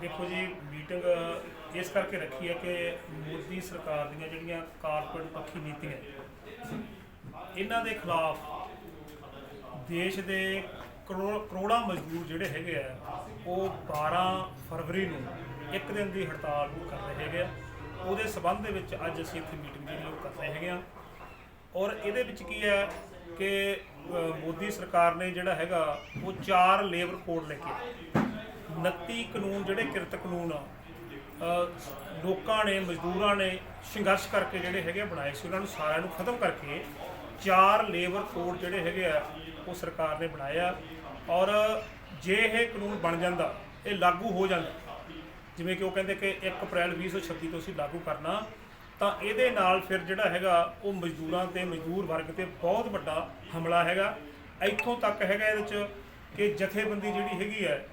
ਦੇਖੋ ਜੀ ਮੀਟਿੰਗ ਇਸ ਕਰਕੇ ਰੱਖੀ ਹੈ ਕਿ ਮੋਦੀ ਸਰਕਾਰ ਦੀਆਂ ਜਿਹੜੀਆਂ ਕਾਰਪੋਰੇਟ ਪੱਖੀ ਨੀਤੀਆਂ, ਇਹਨਾਂ ਦੇ ਖਿਲਾਫ ਦੇਸ਼ ਦੇ ਕਰੋੜਾਂ ਮਜ਼ਦੂਰ ਜਿਹੜੇ ਹੈਗੇ ਆ, ਉਹ 12 ਫਰਵਰੀ ਨੂੰ ਇੱਕ ਦਿਨ ਦੀ ਹੜਤਾਲ ਨੂੰ ਕਰ ਰਹੇ ਹੈਗੇ ਆ ਉਹਦੇ ਸਬੰਧ ਦੇ ਵਿੱਚ ਅੱਜ ਅਸੀਂ ਇੱਥੇ ਮੀਟਿੰਗ ਜਿਹੜੀ ਉਹ ਕਰ ਰਹੇ ਹੈਗੇ ਆ ਔਰ ਇਹਦੇ ਵਿੱਚ ਕੀ ਹੈ ਕਿ ਮੋਦੀ ਸਰਕਾਰ ਨੇ ਜਿਹੜਾ ਹੈਗਾ, ਉਹ ਚਾਰ ਲੇਬਰ ਕੋਡ ਲੈ ਕੇ ਆਈ। 29 ਕਾਨੂੰਨ ਜਿਹੜੇ ਕਿਰਤ ਕਾਨੂੰਨ ਆ ਲੋਕਾਂ ਨੇ, ਮਜ਼ਦੂਰਾਂ ਨੇ ਸੰਘਰਸ਼ ਕਰਕੇ ਜਿਹੜੇ ਹੈਗੇ ਬਣਾਏ ਸੀ ਉਹਨਾਂ ਨੂੰ ਸਾਰਿਆਂ ਨੂੰ ਖਤਮ ਕਰਕੇ ਚਾਰ ਲੇਬਰ ਕੋਡ ਜਿਹੜੇ ਹੈਗੇ ਆ ਉਹ ਸਰਕਾਰ ਨੇ ਬਣਾਇਆ ਔਰ ਜੇ ਇਹ ਕਾਨੂੰਨ ਬਣ ਜਾਂਦਾ, ਇਹ ਲਾਗੂ ਹੋ ਜਾਂਦਾ, ਜਿਵੇਂ ਕਿ ਉਹ ਕਹਿੰਦੇ ਕਿ 1 ਅਪ੍ਰੈਲ 2026 ਤੋਂ ਅਸੀਂ ਲਾਗੂ ਕਰਨਾ, ਤਾਂ ਇਹਦੇ ਨਾਲ ਫਿਰ ਜਿਹੜਾ ਹੈਗਾ, ਉਹ ਮਜ਼ਦੂਰਾਂ ਤੇ ਮਜ਼ਦੂਰ ਵਰਗ ਤੇ ਬਹੁਤ ਵੱਡਾ ਹਮਲਾ ਹੈਗਾ। ਇੱਥੋਂ ਤੱਕ ਹੈਗਾ ਇਹਦੇ ਚ ਕਿ ਜਥੇਬੰਦੀ ਜਿਹੜੀ ਹੈਗੀ ਹੈ,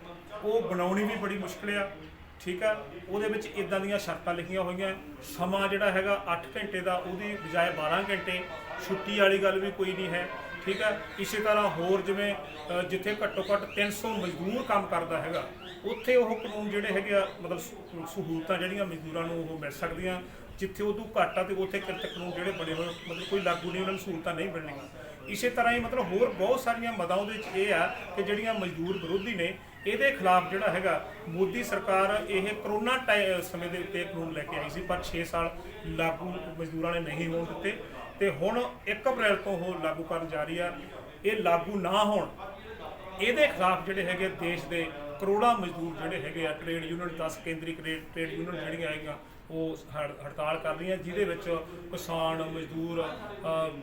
ਉਹ ਬਣਾਉਣੀ ਵੀ ਬੜੀ ਮੁਸ਼ਕਲ ਆ, ਠੀਕ ਆ? ਉਹਦੇ ਵਿੱਚ ਇਦਾਂ ਦੀਆਂ ਸ਼ਰਤਾਂ ਲਿਖੀਆਂ ਹੋਈਆਂ, ਸਮਾਂ ਜਿਹੜਾ ਹੈਗਾ 8 ਘੰਟੇ ਦਾ, ਉਹਦੀ ਬਜਾਏ 12 ਘੰਟੇ, ਛੁੱਟੀ ਵਾਲੀ ਗੱਲ ਵੀ ਕੋਈ ਨਹੀਂ ਹੈ। ਠੀਕ ਹੈ? ਇਸੇ ਤਰ੍ਹਾਂ ਹੋਰ ਜਿਵੇਂ ਜਿੱਥੇ ਘੱਟੋ ਘੱਟ 300 ਮਜ਼ਦੂਰ ਕੰਮ ਕਰਦਾ ਹੈਗਾ, ਉੱਥੇ ਉਹ ਕਾਨੂੰਨ ਜਿਹੜੇ ਹੈਗੇ ਆ, ਮਤਲਬ ਸ- ਸਹੂਲਤਾਂ ਜਿਹੜੀਆਂ ਮਜ਼ਦੂਰਾਂ ਨੂੰ ਉਹ ਮਿਲ ਸਕਦੀਆਂ, ਜਿੱਥੇ ਉਦੋਂ ਘੱਟ ਆ ਤੇ ਉੱਥੇ ਕਿਰਤ ਕਾਨੂੰਨ ਜਿਹੜੇ ਬਣੇ ਹੋਏ, ਮਤਲਬ ਕੋਈ ਲਾਗੂ ਨਹੀਂ, ਉਹਨਾਂ ਨੂੰ ਸਹੂਲਤਾਂ ਨਹੀਂ ਮਿਲਣੀਆਂ। ਇਸੇ ਤਰ੍ਹਾਂ ਹੀ ਮਤਲਬ ਹੋਰ ਬਹੁਤ ਸਾਰੀਆਂ ਮਦਾਂ ਉਹਦੇ ਵਿੱਚ ਇਹ ਆ ਕਿ ਜਿਹੜੀਆਂ ਮਜ਼ਦੂਰ ਵਿਰੋਧੀ ਨੇ, ਇਹਦੇ ਖਿਲਾਫ ਜਿਹੜਾ ਹੈਗਾ, ਮੋਦੀ ਸਰਕਾਰ ਇਹ ਕਰੋਨਾ ਟਾਈ- ਸਮੇਂ ਦੇ ਉੱਤੇ ਕਾਨੂੰਨ ਲੈ ਕੇ ਆਈ ਸੀ, ਪਰ 6 ਸਾਲ ਲਾਗੂ ਮਜ਼ਦੂਰਾਂ ਨੇ ਨਹੀਂ ਹੋਣ ਦਿੱਤੇ। ਤੇ ਹੁਣ 1 ਅਪ੍ਰੈਲ ਤੋਂ ਉਹ ਲਾਗੂ ਕਰਨ ਜਾ ਰਹੀ ਆ। ਇਹ ਲਾਗੂ ਨਾ ਹੋਣ, ਇਹਦੇ ਖਿਲਾਫ ਜਿਹੜੇ ਹੈਗੇ ਦੇਸ਼ ਦੇ ਕਰੋੜਾਂ ਮਜ਼ਦੂਰ ਜਿਹੜੇ ਹੈਗੇ ਆ ਟ੍ਰੇਡ ਯੂਨੀਅਨ 10 ਕੇਂਦਰੀ ਕਰੇ- ਟ੍ਰੇਡ ਯੂਨੀਅਨ ਜਿਹੜੀਆਂ ਹੈਗੀਆਂ, ਉਹ ਹੜ- ਹੜਤਾਲ ਕਰ ਰਹੀਆਂ, ਜਿਹਦੇ ਵਿੱਚ ਕਿਸਾਨ, ਮਜ਼ਦੂਰ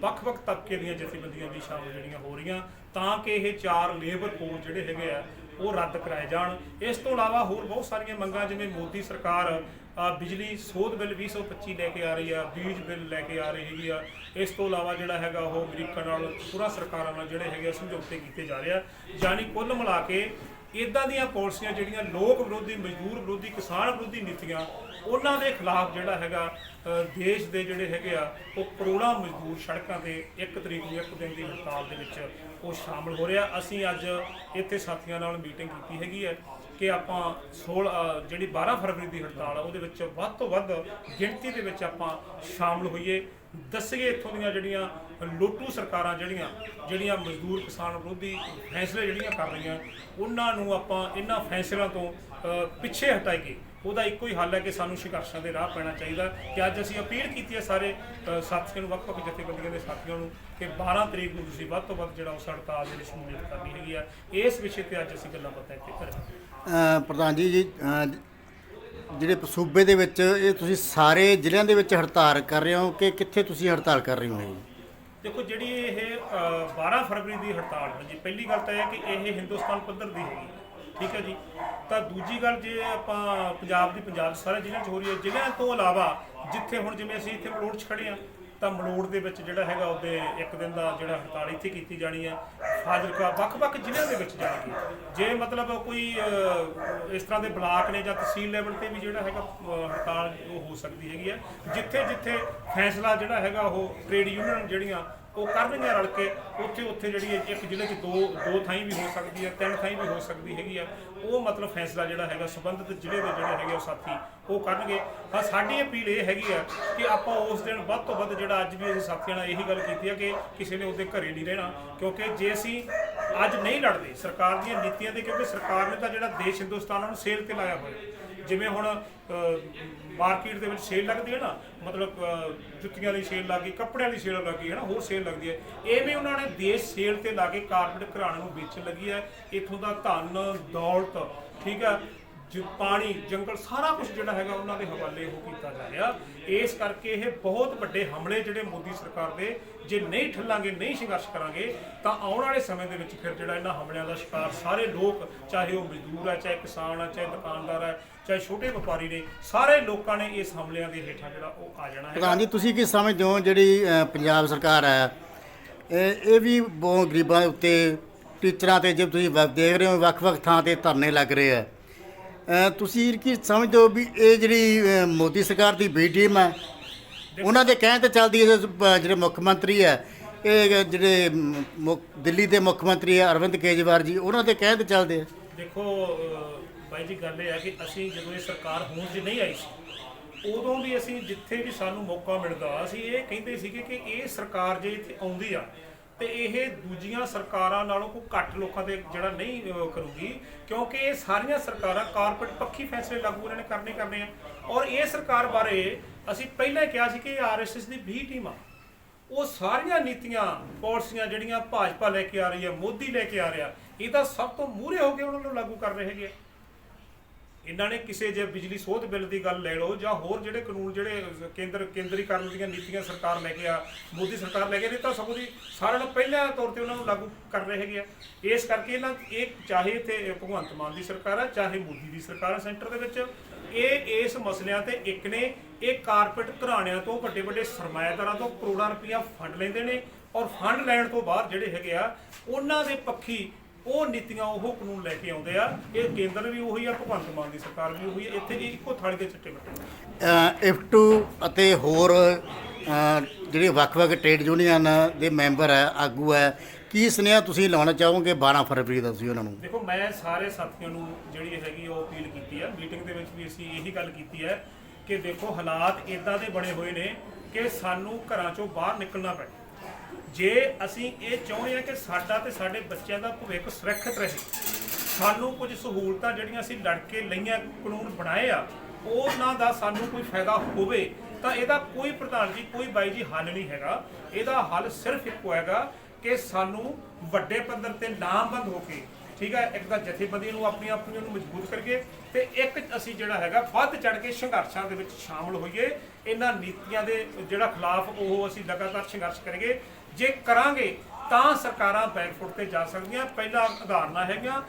ਵੱਖ-ਵੱਖ ਤਬਕੇ ਦੀਆਂ ਜਥੇਬੰਦੀਆਂ ਵੀ ਸ਼ਾਮਲ ਜਿਹੜੀਆਂ ਹੋ ਰਹੀਆਂ, ਤਾਂ ਕਿ ਇਹ ਚਾਰ ਲੇਬਰ ਕੋਡ ਜਿਹੜੇ ਹੈਗੇ ਆ ਉਹ ਰੱਦ ਕਰਾਏ ਜਾਣ। ਇਸ ਤੋਂ ਇਲਾਵਾ ਹੋਰ ਬਹੁਤ ਸਾਰੀਆਂ ਮੰਗਾਂ, ਜਿਵੇਂ ਮੋਦੀ ਸਰਕਾਰ ਬਿਜਲੀ ਸੋਧ ਬਿੱਲ 2025 ਲੈ ਕੇ ਆ ਰਹੀ ਆ, ਬੀਜ ਬਿੱਲ ਲੈ ਕੇ ਆ ਰਹੀ ਹੈਗੀ ਆ। ਇਸ ਤੋਂ ਇਲਾਵਾ ਜਿਹੜਾ ਹੈਗਾ ਉਹ ਅਮਰੀਕਾ ਨਾਲ, ਪੂਰਾ ਸਰਕਾਰਾਂ ਨਾਲ ਜਿਹੜੇ ਹੈਗੇ ਆ, ਸਮਝੌਤੇ ਕੀਤੇ ਜਾ ਰਹੇ ਆ। ਯਾਨੀ ਕੁੱਲ ਮਿਲਾ ਕੇ ਇਦਾਂ ਦੀਆਂ ਪਾਲਿਸੀਆਂ ਜਿਹੜੀਆਂ ਲੋਕ ਵਿਰੋਧੀ, ਮਜ਼ਦੂਰ ਵਿਰੋਧੀ, ਕਿਸਾਨ ਵਿਰੋਧੀ ਨੀਤੀਆਂ, ਉਹਨਾਂ ਦੇ ਖਿਲਾਫ ਜਿਹੜਾ ਹੈਗਾ ਦੇਸ਼ ਦੇ ਜਿਹੜੇ ਹੈਗੇ ਆ, ਉਹ ਕਰੋੜਾਂ ਮਜ਼ਦੂਰ ਸੜਕਾਂ ਤੇ ਇੱਕ ਤਰੀਕ ਨੂੰ ਇੱਕ ਦਿਨ ਦੀ ਹੜਤਾਲ ਦੇ ਵਿੱਚ ਉਹ ਸ਼ਾਮਲ ਹੋ ਰਿਹਾ। ਅਸੀਂ ਅੱਜ ਇੱਥੇ ਸਾਥੀਆਂ ਨਾਲ ਮੀਟਿੰਗ ਕੀਤੀ ਹੈਗੀ ਹੈ ਕਿ ਆਪਾਂ 16 ਜਿਹੜੀ 12 ਫਰਵਰੀ ਦੀ ਹੜਤਾਲ ਆ, ਉਹਦੇ ਵਿੱਚ ਵੱਧ ਤੋਂ ਵੱਧ ਗਿਣਤੀ ਦੇ ਵਿੱਚ ਆਪਾਂ ਸ਼ਾਮਲ ਹੋਈਏ। ਦੱਸੀਏ ਇੱਥੋਂ ਦੀਆਂ ਜਿਹੜੀਆਂ ਲੋਟੂ ਸਰਕਾਰਾਂ ਜਿਹੜੀਆਂ ਜਿਹੜੀਆਂ ਮਜ਼ਦੂਰ ਕਿਸਾਨ ਵਿਰੋਧੀ ਫੈਸਲੇ ਜਿਹੜੀਆਂ ਕਰ ਰਹੀਆਂ, ਉਹਨਾਂ ਨੂੰ ਆਪਾਂ ਇਹਨਾਂ ਫੈਸਲਿਆਂ ਤੋਂ ਪਿੱਛੇ ਹਟਾਈਏ। ਉਹਦਾ ਇੱਕੋ ਹੀ ਹੱਲ ਹੈ ਕਿ ਸਾਨੂੰ ਸੰਘਰਸ਼ਾਂ ਦੇ ਰਾਹ ਪੈਣਾ ਚਾਹੀਦਾ ਕਿ ਅੱਜ ਅਸੀਂ ਅਪੀਲ ਕੀਤੀ ਹੈ ਸਾਰੇ ਸਾਥੀਆਂ ਨੂੰ ਵੱਖ-ਵੱਖ ਜਥੇਬੰਦੀਆਂ ਦੇ ਸਾਥੀਆਂ ਨੂੰ ਕਿ 12 ਤਰੀਕ ਨੂੰ ਤੁਸੀਂ ਵੱਧ ਤੋਂ ਵੱਧ ਜਿਹੜਾ ਉਸ ਹੜਤਾਲ ਦੇ ਵਿੱਚ ਸ਼ਮੂਲੀਅਤ ਕਰਨੀ ਹੈਗੀ ਆ ਇਸ ਵਿਸ਼ੇ ਤੇ ਅੱਜ ਅਸੀਂ ਗੱਲਾਂ ਬਾਤਾਂ ਇੱਥੇ ਕਰਾਂਗੇ। ਪ੍ਰਧਾਨ ਜੀ ਜੀ ਜਿਹੜੇ ਸੂਬੇ ਦੇ ਵਿੱਚ ਇਹ ਤੁਸੀਂ ਸਾਰੇ ਜ਼ਿਲ੍ਹਿਆਂ ਦੇ ਵਿੱਚ ਹੜਤਾਲ ਕਰ ਰਹੇ ਹੋ ਕਿ ਕਿੱਥੇ ਤੁਸੀਂ ਹੜਤਾਲ ਕਰ ਰਹੇ ਹੋ? ਇਹ ਦੇਖੋ ਜਿਹੜੀ ਇਹ ਅ, 12 ਫਰਵਰੀ ਦੀ ਹੜਤਾਲ ਹੈ ਜੀ ਪਹਿਲੀ ਗੱਲ ਤਾਂ ਇਹ ਹੈ ਕਿ ਇਹ ਹਿੰਦੁਸਤਾਨ ਪੱਧਰ ਦੀ ਹੈਗੀ ਠੀਕ ਹੈ ਜੀ? ਤਾਂ ਦੂਜੀ ਗੱਲ ਜੇ ਆਪਾਂ ਪੰਜਾਬ ਦੀ ਪੰਜਾਬ ਸਾਰੇ ਜ਼ਿਲ੍ਹਿਆਂ 'ਚ ਹੋ ਰਹੀ ਹੈ, ਜ਼ਿਲ੍ਹਿਆਂ ਤੋਂ ਇਲਾਵਾ ਜਿੱਥੇ ਹੁਣ ਜਿਵੇਂ ਅਸੀਂ ਇੱਥੇ ਮਲੋੜ 'ਚ ਖੜੇ ਆ ਤਾਂ ਮਲੋੜ ਦੇ ਵਿੱਚ ਜਿਹੜਾ ਹੈਗਾ ਉਹਦੇ ਇੱਕ ਦਿਨ ਦਾ ਜਿਹੜਾ ਹੜਤਾਲ ਇੱਥੇ ਕੀਤੀ ਜਾਣੀ ਹੈ, ਫਾਜ਼ਿਲਕਾ ਵੱਖ-ਵੱਖ ਜ਼ਿਲ੍ਹਿਆਂ ਦੇ ਵਿੱਚ ਜਾਣਗੇ। ਜੇ ਮਤਲਬ ਕੋਈ ਇਸ ਤਰ੍ਹਾਂ ਦੇ ਬਲਾਕ ਨੇ ਜਾਂ ਤਹਿਸੀਲ ਲੈਵਲ ਤੇ ਵੀ ਜਿਹੜਾ ਹੈਗਾ ਹੜਤਾਲ ਉਹ ਹੋ ਸਕਦੀ ਹੈਗੀ ਹੈ ਜਿੱਥੇ ਜਿੱਥੇ ਫੈਸਲਾ ਜਿਹੜਾ ਹੈਗਾ ਉਹ ਟ੍ਰੇਡ ਯੂਨੀਅਨ ਜਿਹੜੀਆਂ ਉਹ ਕਰਨਗੀਆਂ ਰਲ ਕੇ। ਉੱਥੇ ਉੱਥੇ ਜਿਹੜੀ ਇੱਕ ਜ਼ਿਲ੍ਹੇ 'ਚ ਦੋ ਦੋ ਥਾਈਂ ਵੀ ਹੋ ਸਕਦੀ ਹੈ, ਤਿੰਨ ਥਾਈਂ ਵੀ ਹੋ ਸਕਦੀ ਹੈਗੀ ਆ। ਉਹ ਮਤਲਬ ਫੈਸਲਾ ਜਿਹੜਾ ਹੈਗਾ, ਸੰਬੰਧਿਤ ਜ਼ਿਲ੍ਹੇ ਦੇ ਜਿਹੜੇ ਹੈਗੇ ਉਹ ਸਾਥੀ, ਉਹ ਕਰਨਗੇ। ਹਾਂ, ਸਾਡੀ ਅਪੀਲ ਇਹ ਹੈਗੀ ਆ ਕਿ ਆਪਾਂ ਉਸ ਦਿਨ ਵੱਧ ਤੋਂ ਵੱਧ ਜਿਹੜਾ ਅੱਜ ਵੀ ਅਸੀਂ ਸਾਥੀਆਂ ਨਾਲ ਇਹੀ ਗੱਲ ਕੀਤੀ ਆ ਕਿ ਕਿਸੇ ਨੇ ਉਹਦੇ ਘਰੇ ਨਹੀਂ ਰਹਿਣਾ। ਕਿਉਂਕਿ ਜੇ ਅਸੀਂ ਅੱਜ ਨਹੀਂ ਲੜਦੇ ਸਰਕਾਰ ਦੀਆਂ ਨੀਤੀਆਂ ਦੇ, ਕਿਉਂਕਿ ਸਰਕਾਰ ਨੇ ਤਾਂ ਜਿਹੜਾ ਦੇਸ਼ ਹਿੰਦੁਸਤਾਨ ਨੂੰ ਸੇਲ ਤੇ ਲਾਇਆ ਹੋਇਆ। ਜਿਵੇਂ ਹੁਣ ਮਾਰਕੀਟ ਦੇ ਵਿੱਚ ਸੇਲ ਲੱਗਦੀ ਹੈ ਨਾ ਮਤਲਬ ਜੁੱਤੀਆਂ ਦੀ ਸੇਲ ਲੱਗ ਗਈ, ਕੱਪੜਿਆਂ ਦੀ ਸੇਲ ਲੱਗ ਗਈ ਹੈ ਨਾ ਹੋਰ ਸੇਲ ਲੱਗਦੀ ਹੈ। ਐਵੇਂ ਉਹਨਾਂ ਨੇ ਦੇਸ਼ ਸੇਲ ਤੇ ਲਾ ਕੇ ਕਾਰਪੋਰੇਟ ਘਰਾਣਿਆਂ ਨੂੰ ਵੇਚਣ ਲੱਗੀ ਹੈ। ਇਥੋਂ ਦਾ ਧਨ ਦੌਲਤ, ਠੀਕ ਹੈ। ਜ ਪਾਣੀ, ਜੰਗਲ ਸਾਰਾ ਕੁਝ ਜਿਹੜਾ ਹੈਗਾ ਉਹਨਾਂ ਦੇ ਹਵਾਲੇ ਉਹ ਕੀਤਾ ਜਾ ਰਿਹਾ। ਇਸ ਕਰਕੇ ਇਹ ਬਹੁਤ ਵੱਡੇ ਹਮਲੇ ਜਿਹੜੇ ਮੋਦੀ ਸਰਕਾਰ ਦੇ, ਜੇ ਨਹੀਂ ਠੱਲਾਂਗੇ, ਨਹੀਂ ਸੰਘਰਸ਼ ਕਰਾਂਗੇ, ਤਾਂ ਆਉਣ ਵਾਲੇ ਸਮੇਂ ਦੇ ਵਿੱਚ ਫਿਰ ਜਿਹੜਾ ਇਹਨਾਂ ਹਮਲਿਆਂ ਦਾ ਸ਼ਿਕਾਰ ਸਾਰੇ ਲੋਕ, ਚਾਹੇ ਉਹ ਮਜ਼ਦੂਰ ਹੈ ਚਾਹੇ ਕਿਸਾਨ ਹੈ ਚਾਹੇ ਦੁਕਾਨਦਾਰ ਹੈ ਚਾਹੇ ਛੋਟੇ ਵਪਾਰੀ ਨੇ, ਸਾਰੇ ਲੋਕਾਂ ਨੇ ਇਸ ਹਮਲਿਆਂ ਦੇ ਹੇਠਾਂ ਜਿਹੜਾ ਉਹ ਆ ਜਾਣਾ ਹੈ ਪ੍ਰਧਾਨ ਜੀ, ਤੁਸੀਂ ਕੀ ਸਮਝਦੇ ਹੋ ਜਿਹੜੀ ਪੰਜਾਬ ਸਰਕਾਰ ਹੈ, ਇਹ ਇਹ ਵੀ ਬਹੁਤ ਗਰੀਬਾਂ ਉੱਤੇ ਟੀਚਰਾਂ ਤੇ ਜੇ ਤੁਸੀਂ ਵ- ਦੇਖ ਰਹੇ ਹੋ, ਵੱਖ-ਵੱਖ ਥਾਂ ਤੇ ਧਰਨੇ ਲੱਗ ਰਹੇ ਆ। ਤੁਸੀਂ ਕੀ ਸਮਝਦੇ ਹੋ ਵੀ ਇਹ ਜਿਹੜੀ ਅ, ਮੋਦੀ ਸਰਕਾਰ ਦੀ ਬੀ ਟੀਮ ਹੈ ਉਹਨਾਂ ਦੇ ਕਹਿਣ ਤੇ ਚੱਲਦੀ ਹੈ ਜੋ ਪ- ਜਿਹੜੇ ਮੁੱਖ ਮੰਤਰੀ ਹੈ ਇਹ ਜਿਹੜੇ ਮ, ਮੁੱਖ- ਦਿੱਲੀ ਦੇ ਮੁੱਖ ਮੰਤਰੀ ਹੈ ਅਰਵਿੰਦ ਕੇਜਰੀਵਾਲ ਜੀ ਉਹਨਾਂ ਦੇ ਕਹਿਣ ਤੇ ਚੱਲਦੇ ਆ। ਦੇਖੋ ਅਹ, ਬਾਈ ਜੀ ਗੱਲ ਇਹ ਹੈ ਕਿ ਅਸੀਂ ਜਦੋਂ ਇਹ ਸਰਕਾਰ ਹੋਂਦ 'ਚ ਨਹੀਂ ਆਈ ਸੀ ਉਦੋਂ ਵੀ ਅਸੀਂ ਜਿੱਥੇ ਵੀ ਸਾਨੂੰ ਮੌਕਾ ਮਿਲਦਾ ਅਸੀਂ ਇਹ ਕਹਿੰਦੇ ਸੀਗੇ ਕਿ ਇਹ ਸਰਕਾਰ ਜੇ ਇੱਥੇ ਆਉਂਦੀ ਆ ਤੇ ਇਹ ਦੂਜੀਆਂ ਸਰਕਾਰਾਂ ਨਾਲੋਂ ਕੋਈ ਘੱਟ ਲੋਕਾਂ ਤੇ ਜਿਹੜਾ ਨਹੀਂ ਅਹ, ਕਰੂਗੀ ਕਿਉਂਕਿ ਇਹ ਸਾਰੀਆਂ ਸਰਕਾਰਾਂ ਕਾਰਪੋਰੇਟ ਪੱਖੀ ਫੈਸਲੇ ਲਾਗੂ ਇਹਨਾਂ ਨੇ ਕਰਨੇ ਕਰਨੇ ਆ ਔਰ ਇਹ ਸਰਕਾਰ ਬਾਰੇ ਅਸੀਂ ਪਹਿਲਾਂ ਹੀ ਕਿਹਾ ਸੀ ਕਿ ਇਹ ਆਰਐਸਐਸ ਦੀ ਵੀ ਟੀਮਾਂ ਉਹ ਸਾਰੀਆਂ ਨੀਤੀਆਂ ਪਾਲਿਸੀਆਂ ਜਿਹੜੀਆਂ ਭਾਜਪਾ ਲੈ ਕੇ ਆ ਰਹੀ ਹੈ ਮੋਦੀ ਲੈ ਕੇ ਆ ਰਿਹਾ ਇਹ ਤਾਂ ਸਭ ਤੋਂ ਮੂਹਰੇ ਹੋ ਕੇ ਉਹਨਾਂ ਨੂੰ ਲਾਗੂ ਕਰ ਰਹੇ ਹੈਗੇ ਆ। ਇਹਨਾਂ ਨੇ ਕਿਸੇ ਜੇ ਬਿਜਲੀ ਸੋਧ ਬਿੱਲ ਦੀ ਗੱਲ ਲੈ ਲਓ ਜਾਂ ਹੋਰ ਜਿਹੜੇ ਕਾਨੂੰਨ ਜਿਹੜੇ ਕੇਂਦਰ, ਕੇਂਦਰੀਕਰਨ ਦੀਆਂ ਨੀਤੀਆਂ ਸਰਕਾਰ ਲੈ ਕੇ ਆ, ਮੋਦੀ ਸਰਕਾਰ ਲੈ ਕੇ ਨੇ ਤਾਂ ਸਗੋਂ ਦੀ ਸਾਰਿਆਂ ਨੂੰ ਪਹਿਲਾਂ ਤੌਰ ਤੇ ਉਹਨਾਂ ਨੂੰ ਲਾਗੂ ਕਰ ਰਹੇ ਹੈਗੇ ਆ। ਇਸ ਕਰਕੇ ਇਹਨਾਂ ਇਹ ਚਾਹੇ ਤੇ ਭਗਵੰਤ ਮਾਨ ਦੀ ਸਰਕਾਰ ਆ, ਚਾਹੇ ਮੋਦੀ ਦੀ ਸਰਕਾਰ ਆ ਸੈਂਟਰ ਦੇ ਵਿੱਚ, ਇਹ, ਇਸ ਮਸਲਿਆਂ ਤੇ ਇੱਕ ਨੇ, ਇਹ ਕਾਰਪੋਰੇਟ ਘਰਾਣਿਆਂ ਤੋਂ ਵੱਡੇ ਵੱਡੇ ਸਰਮਾਇਦਾਰਾਂ ਤੋਂ ਕਰੋੜਾਂ ਰੁਪਈਆ ਫੰਡ ਲੈਂਦੇ ਨੇ ਔਰ ਫੰਡ ਲੈਣ ਤੋਂ ਬਾਅਦ ਜਿਹੜੇ ਹੈਗੇ ਆ, ਉਹਨਾਂ ਦੇ ਪੱਖੀ ਉਹ ਨੀਤੀਆਂ ਉਹ ਕਾਨੂੰਨ ਲੈ ਕੇ ਆਉਂਦੇ ਆ। ਇਹ ਕੇਂਦਰ ਵੀ ਉਹੀ ਆ ਭਗਵੰਤ ਮਾਨ ਦੀ ਸਰਕਾਰ ਵੀ ਉਹੀ ਆ। ਇੱਥੇ ਇਹ ਇੱਕੋ ਥਾਲੀ ਦੇ ਚੱਟੇ ਬੱਟੇ ਇਫਟੂ ਅਤੇ ਹੋਰ ਜਿਹੜੇ ਵੱਖ-ਵੱਖ ਟ੍ਰੇਡ ਯੂਨੀਅਨ ਦੇ ਮੈਂਬਰ ਹੈ ਆਗੂ ਹੈ ਕੀ ਸੁਨੇਹਾ ਤੁਸੀਂ ਲਾਉਣਾ ਚਾਹੋਗੇ 12 ਫਰਵਰੀ ਦਾ ਤੁਸੀਂ ਉਹਨਾਂ ਨੂੰ? ਦੇਖੋ ਮੈਂ ਸਾਰੇ ਸਾਥੀਆਂ ਨੂੰ ਜਿਹੜੀ ਹੈਗੀ ਉਹ ਅਪੀਲ ਕੀਤੀ ਹੈ ਮੀਟਿੰਗ ਦੇ ਵਿੱਚ ਵੀ ਅਸੀਂ ਇਹੀ ਗੱਲ ਕੀਤੀ ਹੈ ਕਿ ਦੇਖੋ ਹਾਲਾਤ ਇਦਾਂ ਦੇ ਬਣੇ ਹੋਏ ਨੇ ਕਿ ਸਾਨੂੰ ਘਰਾਂ ਚੋਂ ਬਾਹਰ ਨਿਕਲਣਾ ਪੈ ਜੇ ਅਸੀਂ ਇਹ ਚਾਹੁੰਦੇ ਹਾਂ ਕਿ ਸਾਡਾ ਤੇ ਸਾਡੇ ਬੱਚਿਆਂ ਦਾ ਭਵਿੱਖ ਸੁਰੱਖਿਅਤ ਰਹੇ, ਸਾਨੂੰ ਕੁਝ ਸਹੂਲਤਾਂ ਜਿਹੜੀਆਂ ਅਸੀਂ ਲੜ ਕੇ ਲਈਆਂ, ਕਾਨੂੰਨ ਬਣਾਏ ਆ, ਉਹਨਾਂ ਦਾ ਸਾਨੂੰ ਕੋਈ ਫਾਇਦਾ ਹੋਵੇ, ਤਾਂ ਇਹਦਾ ਕੋਈ ਪ੍ਰਧਾਨ ਜੀ, ਕੋਈ ਬਾਈ ਜੀ ਹੱਲ ਨਹੀਂ ਹੈਗਾ। ਇਹਦਾ ਹੱਲ ਸਿਰਫ ਇੱਕੋ ਹੈਗਾ ਕਿ ਸਾਨੂੰ ਵੱਡੇ ਪੱਧਰ ਤੇ ਲਾਮਬੰਦ ਹੋ ਕੇ, ਠੀਕ ਹੈ ਇੱਕ ਤਾਂ ਜਥੇਬੰਦੀਆਂ ਨੂੰ ਆਪਣੀ ਆਪਣੀਆਂ ਨੂੰ ਮਜ਼ਬੂਤ ਕਰਕੇ ਤੇ ਇੱਕ ਅਸੀਂ ਜਿਹੜਾ ਹੈਗਾ ਵੱਧ ਚੜ ਕੇ ਸੰਘਰਸ਼ਾਂ ਦੇ ਵਿੱਚ ਸ਼ਾਮਲ ਹੋਈਏ। ਇਹਨਾਂ ਨੀਤੀਆਂ ਦੇ ਜਿਹੜਾ ਖਿਲਾਫ ਉਹ ਅਸੀਂ ਲਗਾਤਾਰ ਸੰਘਰਸ਼ ਕਰਾਂਗੇ ਜੇ ਕਰਾਂਗੇ ਤਾਂ ਸਰਕਾਰਾਂ ਬੈਕਫੁੱਟ ਤੇ ਜਾ ਸਕਦੀਆਂ। ਪਹਿਲਾ ਉਦਾਹਰਨਾਂ ਹੈਗੀਆਂ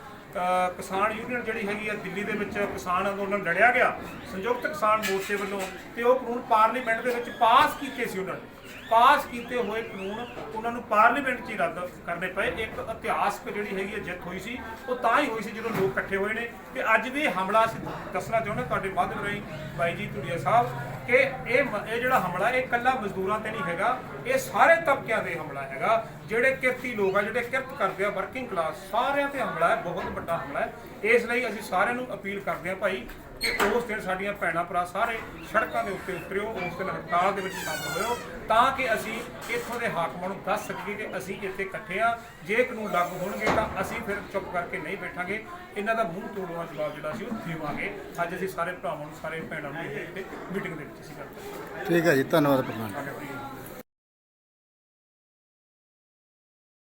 ਕਿਸਾਨ ਯੂਨੀਅਨ ਜਿਹੜੀ ਹੈਗੀ ਆ ਦਿੱਲੀ ਦੇ ਵਿੱਚ ਕਿਸਾਨ ਅੰਦੋਲਨ ਲੜਿਆ ਗਿਆ। ਸੰਯੁਕਤ ਕਿਸਾਨ ਮੋਰਚੇ ਵੱਲੋਂ ਤੇ ਉਹ ਕਾਨੂੰਨ ਪਾਰਲੀਮੈਂਟ ਦੇ ਵਿੱਚ ਪਾਸ ਕੀਤੇ ਸੀ ਉਹਨਾਂ ਨੇ। ਪਾਸ ਕੀਤੇ ਹੋਏ ਕਾਨੂੰਨ ਉਹਨਾਂ ਨੂੰ ਪਾਰਲੀਮੈਂਟ 'ਚ ਹੀ ਰੱਦ ਕਰਨੇ ਪਏ। ਇੱਕ ਇਤਿਹਾਸਕ ਜਿਹੜੀ ਹੈਗੀ ਹੈ ਜਿੱਤ ਹੋਈ ਸੀ, ਉਹ ਤਾਂ ਹੀ ਹੋਈ ਸੀ ਜਦੋਂ ਲੋਕ ਇਕੱਠੇ ਹੋਏ ਨੇ। ਤੇ ਅੱਜ ਵੀ ਹਮਲਾ ਅਸੀਂ ਦੱਸਣਾ ਚਾਹੁੰਦੇ ਤੁਹਾਡੇ ਮਾਧਿਅਮ ਰਾਹੀਂ ਬਾਈ ਜੀ ਧੁਰੀਆ ਸਾਹਿਬ ਕਿ ਇਹ ਇਹ ਜਿਹੜਾ ਹਮਲਾ, ਇਹ ਇਕੱਲਾ ਮਜ਼ਦੂਰਾਂ ਤੇ ਨਹੀਂ ਹੈਗਾ, ਇਹ ਸਾਰੇ ਤਬਕਿਆਂ ਤੇ ਹਮਲਾ ਹੈਗਾ, ਜਿਹੜੇ ਕਿਰਤੀ ਲੋਕ ਆ, ਜਿਹੜੇ ਕਿਰਤ ਕਰਦੇ ਆ ਵਰਕਿੰਗ ਕਲਾਸ ਸਾਰਿਆਂ ਤੇ ਹਮਲਾ ਹੈ, ਬਹੁਤ ਵੱਡਾ ਹਮਲਾ ਹੈ। ਇਸ ਲਈ ਅਸੀਂ ਸਾਰਿਆਂ ਨੂੰ ਅਪੀਲ ਕਰਦੇ ਹਾਂ ਭਾਈ ਕਿ ਉਸ ਦਿਨ ਸਾਡੀਆਂ ਭੈਣਾਂ ਭਰਾ ਸਾਰੇ ਸੜਕਾਂ ਦੇ ਉੱਤੇ ਉਤਰਿਓ ਉਸ ਦਿਨ ਹੜਤਾਲ ਦੇ ਵਿੱਚ ਸ਼ਾਮਲ ਹੋਇਓ ਤਾਂ ਕਿ ਅਸੀਂ ਇੱਥੋਂ ਦੇ ਹਾਕਮਾਂ ਨੂੰ ਦੱਸ ਸਕੀਏ ਕਿ ਅਸੀਂ ਇੱਥੇ ਇਕੱਠੇ ਆ ਜੇ ਕਾਨੂੰਨ ਲਾਗੂ ਹੋਣਗੇ ਤਾਂ ਅਸੀਂ ਫਿਰ ਚੁੱਪ ਕਰਕੇ ਨਹੀਂ ਬੈਠਾਂਗੇ। ਇਹਨਾਂ ਦਾ ਮੂੰਹ ਤੋੜਵਾ ਜਵਾਬ ਜਿਹੜਾ ਸੀ ਉਹ ਦੇਵਾਂਗੇ। ਅੱਜ ਅਸੀਂ ਸਾਰੇ ਭਰਾਵਾਂ ਨੂੰ ਸਾਰੇ ਭੈਣਾਂ ਨੂੰ ਇੱਥੇ ਮੀਟਿੰਗ ਦੇ ਵਿੱਚ ਅਸੀਂ ਕਰਦੇ ਠੀਕ ਹੈ ਜੀ ਧੰਨਵਾਦ ਪ੍ਰਧਾਨ।